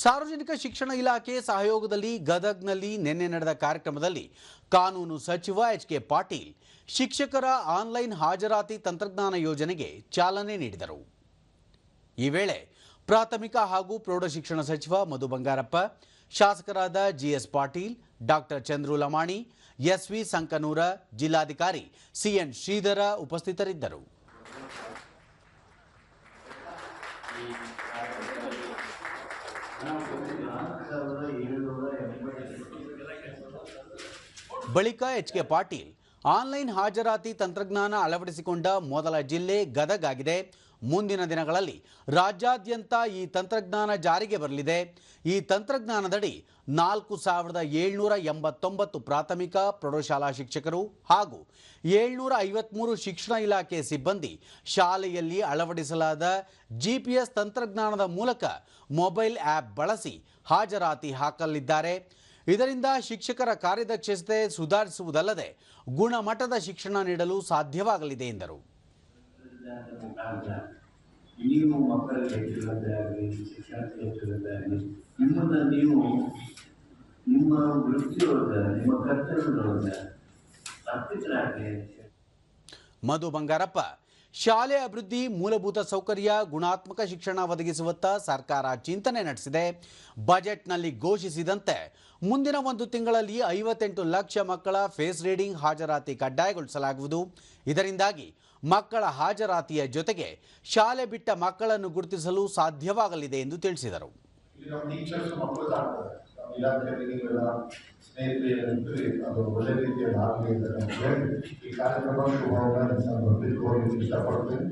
ಸಾರ್ವಜನಿಕ ಶಿಕ್ಷಣ ಇಲಾಖೆ ಸಹಯೋಗದಲ್ಲಿ ಗದಗ್ನಲ್ಲಿ ನಿನ್ನೆ ನಡೆದ ಕಾರ್ಯಕ್ರಮದಲ್ಲಿ ಕಾನೂನು ಸಚಿವ ಎಚ್ ಕೆ ಪಾಟೀಲ್ ಶಿಕ್ಷಕರ ಆನ್ಲೈನ್ ಹಾಜರಾತಿ ತಂತ್ರಜ್ಞಾನ ಯೋಜನೆಗೆ ಚಾಲನೆ ನೀಡಿದರು. ಈ ವೇಳೆ ಪ್ರಾಥಮಿಕ ಹಾಗೂ ಪ್ರೌಢಶಿಕ್ಷಣ ಸಚಿವ ಮಧು ಬಂಗಾರಪ್ಪ, ಶಾಸಕರಾದ GS Patil, doctor Chandru Lamani, SV Sankanur, ಜಿಲ್ಲಾಧಿಕಾರಿ ಸಿಎನ್ ಶ್ರೀಧರ ಉಪಸ್ಥಿತರಿದ್ದರು. ಬಳಿಕ ಎಚ್ ಕೆ ಪಾಟೀಲ್ ಆನ್ಲೈನ್ ಹಾಜರಾತಿ ತಂತ್ರಜ್ಞಾನ ಅಳವಡಿಸಿಕೊಂಡ ಮೊದಲ ಜಿಲ್ಲೆ ಗದಗ ಆಗಿದೆ ಮುಂದಿನ ದಿನಗಳಲ್ಲಿ ರಾಜ್ಯಾದ್ಯಂತ ಈ ತಂತ್ರಜ್ಞಾನ ಜಾರಿಗೆ ಬರಲಿದೆ. ಈ ತಂತ್ರಜ್ಞಾನದಡಿ ನಾಲ್ಕು ಸಾವಿರದ ಏಳ್ನೂರ ಎಂಬತ್ತೊಂಬತ್ತು ಪ್ರಾಥಮಿಕ, ಪ್ರೌಢಶಾಲಾ ಶಿಕ್ಷಕರು ಹಾಗೂ ಏಳ್ನೂರ ಐವತ್ಮೂರು ಶಿಕ್ಷಣ ಇಲಾಖೆ ಸಿಬ್ಬಂದಿ ಶಾಲೆಯಲ್ಲಿ ಅಳವಡಿಸಲಾದ ಜಿಪಿಎಸ್ ತಂತ್ರಜ್ಞಾನದ ಮೂಲಕ ಮೊಬೈಲ್ ಆ್ಯಪ್ ಬಳಸಿ ಹಾಜರಾತಿ ಹಾಕಲಿದ್ದಾರೆ. ಇದರಿಂದ ಶಿಕ್ಷಕರ ಕಾರ್ಯದಕ್ಷತೆ ಸುಧಾರಿಸುವುದಲ್ಲದೆ ಗುಣಮಟ್ಟದ ಶಿಕ್ಷಣ ನೀಡಲು ಸಾಧ್ಯವಾಗಲಿದೆ ಎಂದರು. ನೀವು ಮಕ್ಕಳಿಗೆ ನೀವು ನಿಮ್ಮ ನಿಮ್ಮ ಮಧು ಬಂಗಾರಪ್ಪ ಶಾಲೆ ಅಭಿವೃದ್ಧಿ, ಮೂಲಭೂತ ಸೌಕರ್ಯ, ಗುಣಾತ್ಮಕ ಶಿಕ್ಷಣ ಒದಗಿಸುವತ್ತ ಸರ್ಕಾರ ಚಿಂತನೆ ನಡೆಸಿದೆ. ಬಜೆಟ್ನಲ್ಲಿ ಘೋಷಿಸಿದಂತೆ, ಮುಂದಿನ ಒಂದು ತಿಂಗಳಲ್ಲಿ ಐವತ್ತೆಂಟು ಲಕ್ಷ ಮಕ್ಕಳ ಫೇಸ್ ರೀಡಿಂಗ್ ಹಾಜರಾತಿ ಕಡ್ಡಾಯಗೊಳಿಸಲಾಗುವುದು. ಇದರಿಂದಾಗಿ ಮಕ್ಕಳ ಹಾಜರಾತಿಯ ಜೊತೆಗೆ ಶಾಲೆ ಬಿಟ್ಟ ಮಕ್ಕಳನ್ನು ಗುರುತಿಸಲು ಸಾಧ್ಯವಾಗಲಿದೆ ಎಂದು ತಿಳಿಸಿದರು. ಇಲಾಖೆಯಲ್ಲಿ ಸ್ನೇಹಿತರು ಅದು ಒಳ್ಳೆ ರೀತಿಯಲ್ಲಿ ಆಗಲಿ ಅಂತ ಹೇಳಿ ಈ ಕಾರ್ಯಕ್ರಮ ಶುಭವಾಗಿ ನಾನು ಇಷ್ಟಪಡ್ತೀನಿ.